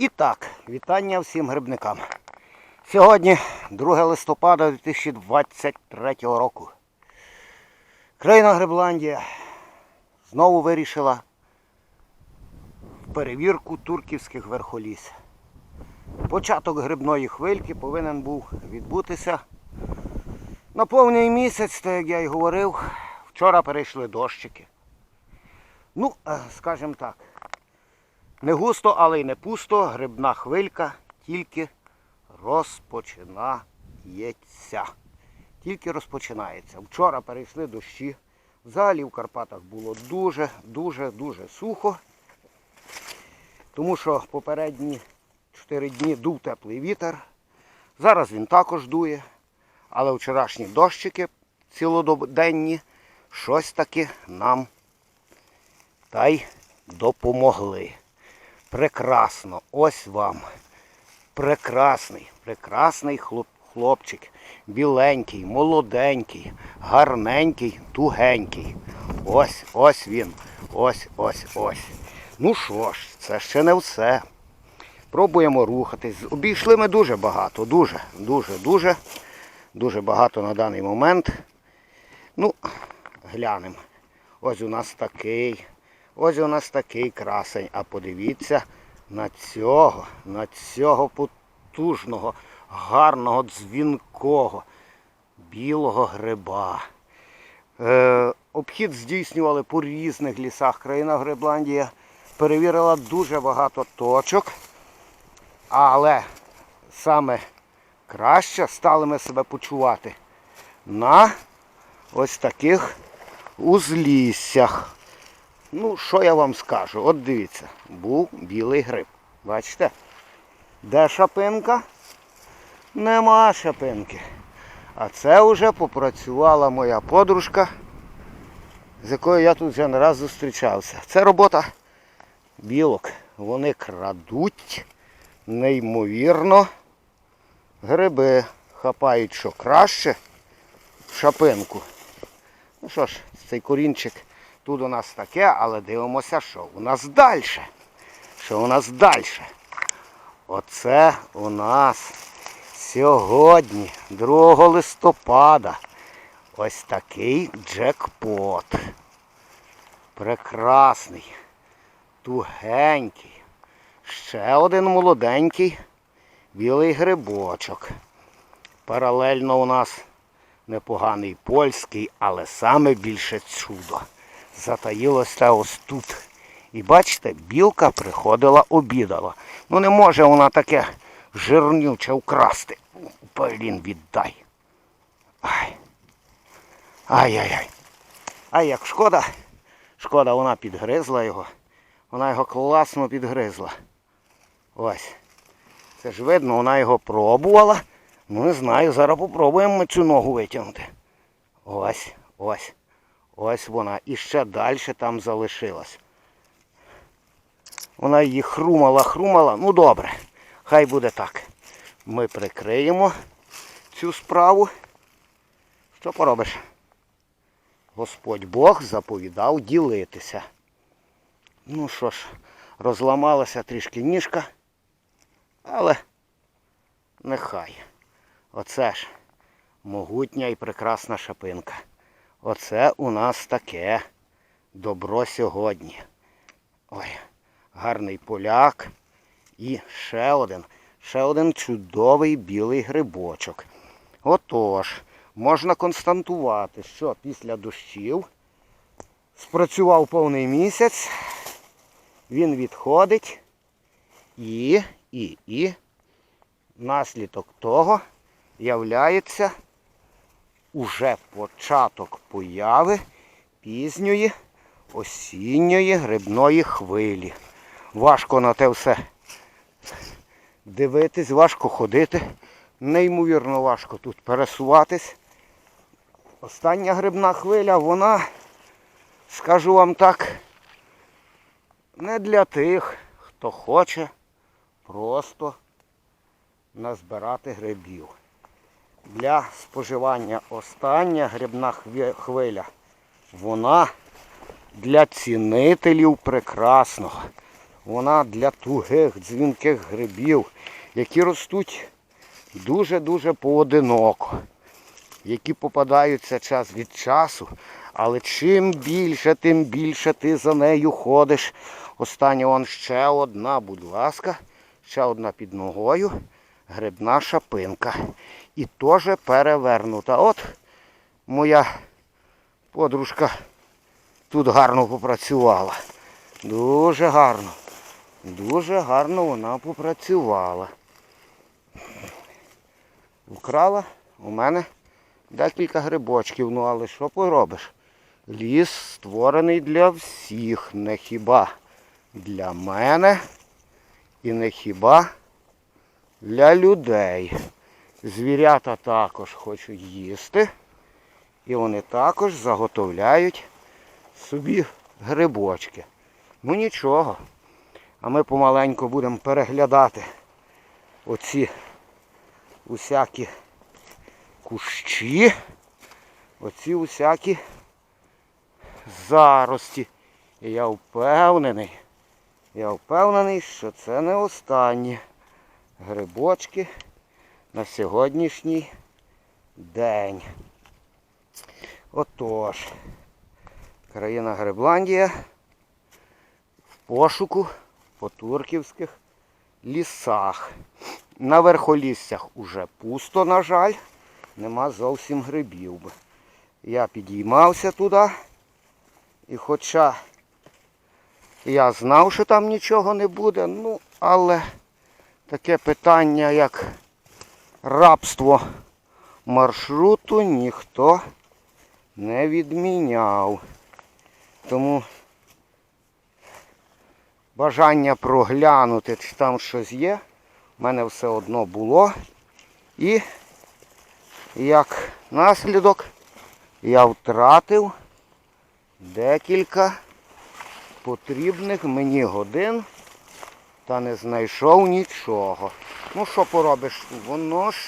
І так, вітання всім грибникам. Сьогодні 2 листопада 2023 року. Країна Грибландія знову вирішила в перевірку турківських верхоліс. Початок грибної хвильки повинен був відбутися на повний місяць, так як я й говорив. Вчора перейшли дощики. Ну, е, скажімо так, не густо, але й не пусто. Грибна хвилька тільки розпочинається. Тільки розпочинається. Вчора перейшли дощі. Взагалі в Карпатах було дуже, дуже, дуже сухо. Тому що попередні 4 дні дув теплий вітер. Зараз він також дує. Але вчорашні дощики цілоденні щось таки нам та й допомогли. Прекрасно, ось вам. Прекрасний, прекрасний хлоп, хлопчик. Біленький, молоденький, гарненький, тугенький. Ось, ось він. Ось, ось, ось. Ну що ж, це ще не все. Пробуємо рухатись. Обійшли ми дуже багато, дуже, дуже, дуже, дуже багато на даний момент. Ну, глянемо. Ось у нас такий. Ось у нас такий красень. А подивіться на цього, на цього потужного, гарного, дзвінкого, білого гриба. Е, обхід здійснювали по різних лісах. Країна Грибландія перевірила дуже багато точок. Але саме краще стали ми себе почувати на ось таких узліссях. Ну, що я вам скажу? От дивіться, був білий гриб. Бачите? Де шапинка? Нема шапинки. А це вже попрацювала моя подружка, з якою я тут вже не раз зустрічався. Це робота білок. Вони крадуть неймовірно гриби. Хапають що краще в шапинку. Ну що ж, цей корінчик тут у нас таке, але дивимося, що у нас далі. Що у нас далі? Оце у нас сьогодні, 2 листопада, ось такий джекпот. Прекрасний, тугенький. Ще один молоденький білий грибочок. Паралельно у нас непоганий польський, але саме більше чудо. Затаїлося ось тут. І бачите, білка приходила, обідала. Ну не може вона таке жирнюче вкрасти. Блін, віддай. Ай. Ай-яй-яй. Ай, як шкода. Шкода, вона підгризла його. Вона його класно підгризла. Ось. Це ж видно, вона його пробувала. Ну не знаю, зараз попробуємо цю ногу витягнути. Ось, ось. Ось вона. І ще далі там залишилась. Вона її хрумала, хрумала. Ну добре, хай буде так. Ми прикриємо цю справу. Що поробиш? Господь Бог заповідав ділитися. Ну що ж, розламалася трішки ніжка, але нехай. Оце ж могутня і прекрасна шапинка. Оце у нас таке добро сьогодні. Ой, гарний поляк. І ще один, ще один чудовий білий грибочок. Отож, можна констатувати, що після дощів спрацював повний місяць, він відходить і, і, і наслідок того являється уже початок появи пізньої осінньої грибної хвилі. Важко на те все дивитись, важко ходити. Неймовірно важко тут пересуватись. Остання грибна хвиля, вона, скажу вам так, не для тих, хто хоче просто назбирати грибів. Для споживання остання грибна хвиля, вона для цінителів прекрасного. Вона для тугих, дзвінких грибів, які ростуть дуже-дуже поодиноко, які попадаються час від часу. Але чим більше, тим більше ти за нею ходиш. Остання вон ще одна, будь ласка, ще одна під ногою. Грибна шапинка. І теж перевернута. От моя подружка тут гарно попрацювала. Дуже гарно. Дуже гарно вона попрацювала. Вкрала у мене декілька грибочків. Ну але що поробиш? Ліс створений для всіх, не хіба для мене і не хіба для людей. Звірята також хочуть їсти. І вони також заготовляють собі грибочки. Ну нічого. А ми помаленьку будемо переглядати оці усякі кущі, оці усякі зарості. І я впевнений, я впевнений, що це не останні грибочки на сьогоднішній день. Отож, країна Грибландія в пошуку по турківських лісах. На верхоліссях уже пусто, на жаль, нема зовсім грибів. Я підіймався туди, і хоча я знав, що там нічого не буде, ну, але таке питання, як рабство маршруту, ніхто не відміняв. Тому бажання проглянути, чи там щось є, в мене все одно було. І як наслідок я втратив декілька потрібних мені годин та не знайшов нічого. Ну що поробиш? Воно ж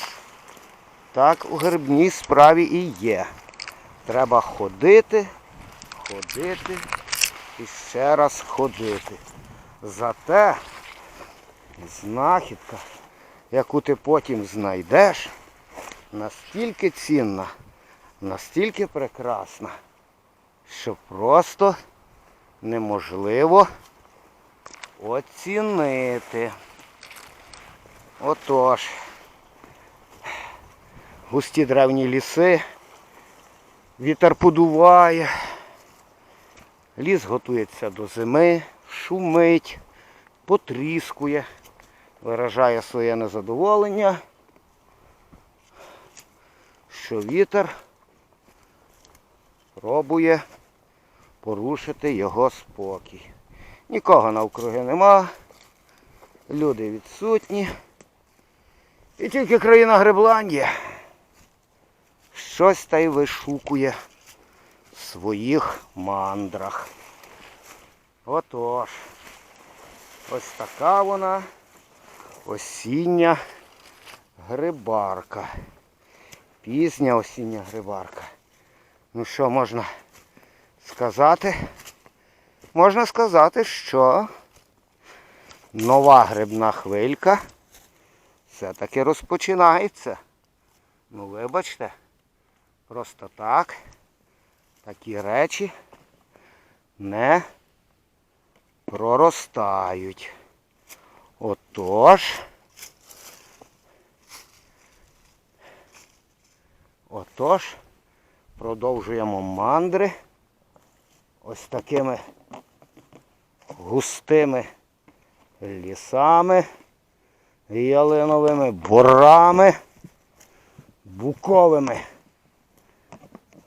так у грибній справі і є. Треба ходити, ходити і ще раз ходити. Зате знахідка, яку ти потім знайдеш, настільки цінна, настільки прекрасна, що просто неможливо оцінити. Отож, густі древні ліси, вітер подуває, ліс готується до зими, шумить, потріскує, виражає своє незадоволення, що вітер пробує порушити його спокій. Нікого навкруги нема, люди відсутні. І тільки країна Грибландія щось та й вишукує в своїх мандрах. Отож, ось така вона осіння грибарка. Пізня осіння грибарка. Ну що можна сказати? Можна сказати, що нова грибна хвилька все-таки розпочинається. Ну вибачте, просто так такі речі не проростають. Отож. Отож, продовжуємо мандри ось такими густими лісами, ялиновими борами, буковими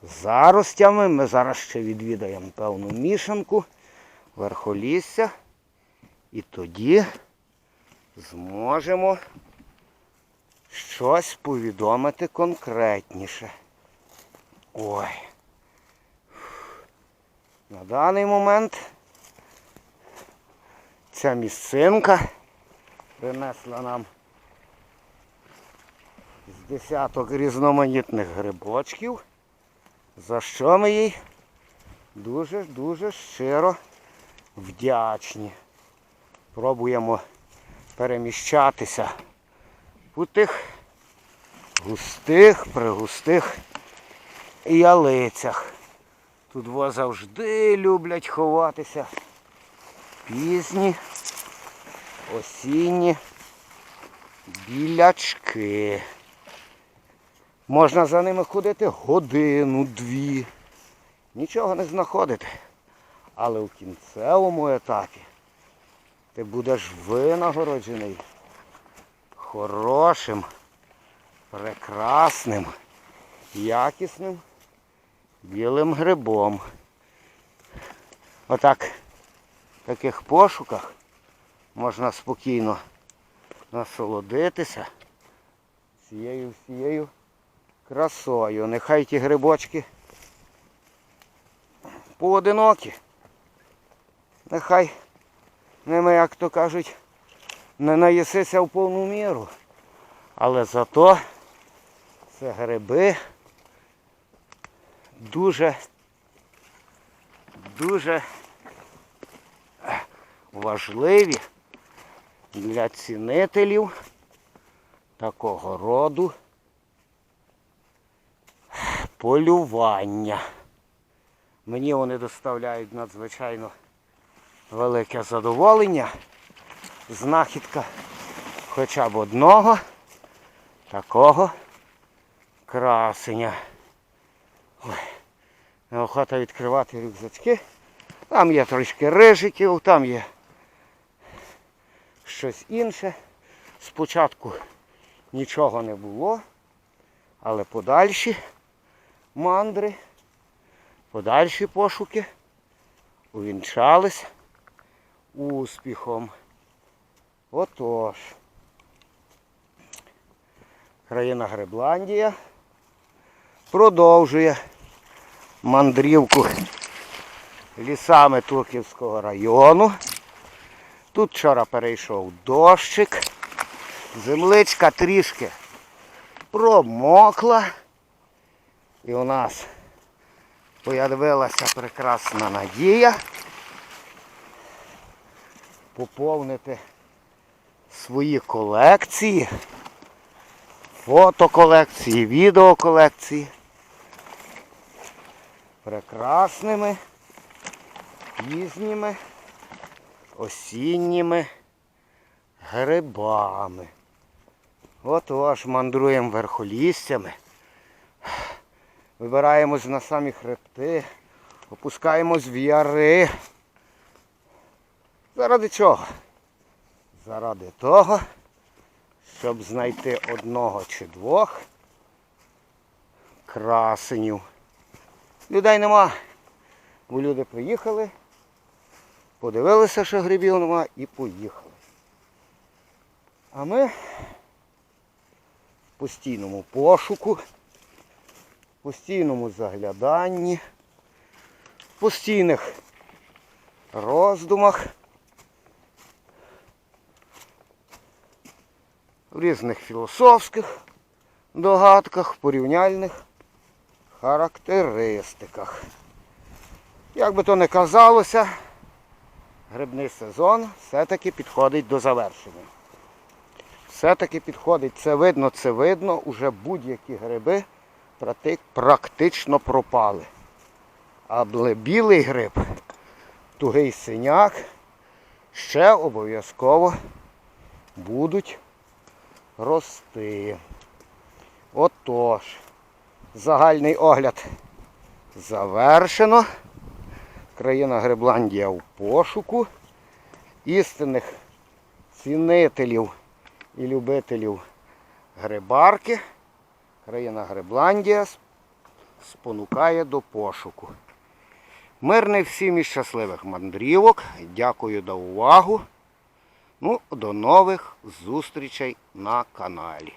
заростями. Ми зараз ще відвідаємо певну мішанку, верхолісся. І тоді зможемо щось повідомити конкретніше. Ой. На даний момент ця місцинка принесла нам з десяток різноманітних грибочків, за що ми їй дуже-дуже щиро вдячні. Пробуємо переміщатися у тих густих, пригустих ялицях. Тут во завжди люблять ховатися пізні, осінні білячки. Можна за ними ходити годину-дві. Нічого не знаходити. Але в кінцевому етапі ти будеш винагороджений хорошим, прекрасним, якісним білим грибом. Отак таких пошуках можна спокійно насолодитися цією всією красою. Нехай ті грибочки поодинокі. Нехай ними, як то кажуть, не наїсися в повну міру. Але зато це гриби дуже, дуже важливі для цінителів такого роду полювання. Мені вони доставляють надзвичайно велике задоволення. Знахідка хоча б одного такого красення. Ой, відкривати рюкзачки. Там є трошки рижиків, там є щось інше. Спочатку нічого не було, але подальші мандри, подальші пошуки увінчались успіхом. Отож. Країна Гребландія продовжує мандрівку лісами Турківського району. Тут вчора перейшов дощик. Земличка трішки промокла. І у нас появилася прекрасна надія поповнити свої колекції, фотоколекції, відеоколекції прекрасними пізніми осінніми грибами. Отож, мандруємо верхолістями, вибираємось на самі хребти, опускаємось в яри. Заради чого? Заради того, щоб знайти одного чи двох красенів. Людей нема, бо люди приїхали, подивилися, що грибів нема і поїхали. А ми в постійному пошуку, постійному загляданні, постійних роздумах, в різних філософських догадках, порівняльних характеристиках. Як би то не казалося, грибний сезон все-таки підходить до завершення. Все-таки підходить, це видно, це видно, уже будь-які гриби практично пропали. Але білий гриб, тугий синяк ще обов'язково будуть рости. Отож, загальний огляд завершено. Країна Грибландія в пошуку істинних цінителів і любителів грибарки. Країна Грибландія спонукає до пошуку. Мирних всім і щасливих мандрівок. Дякую за увагу. Ну, до нових зустрічей на каналі.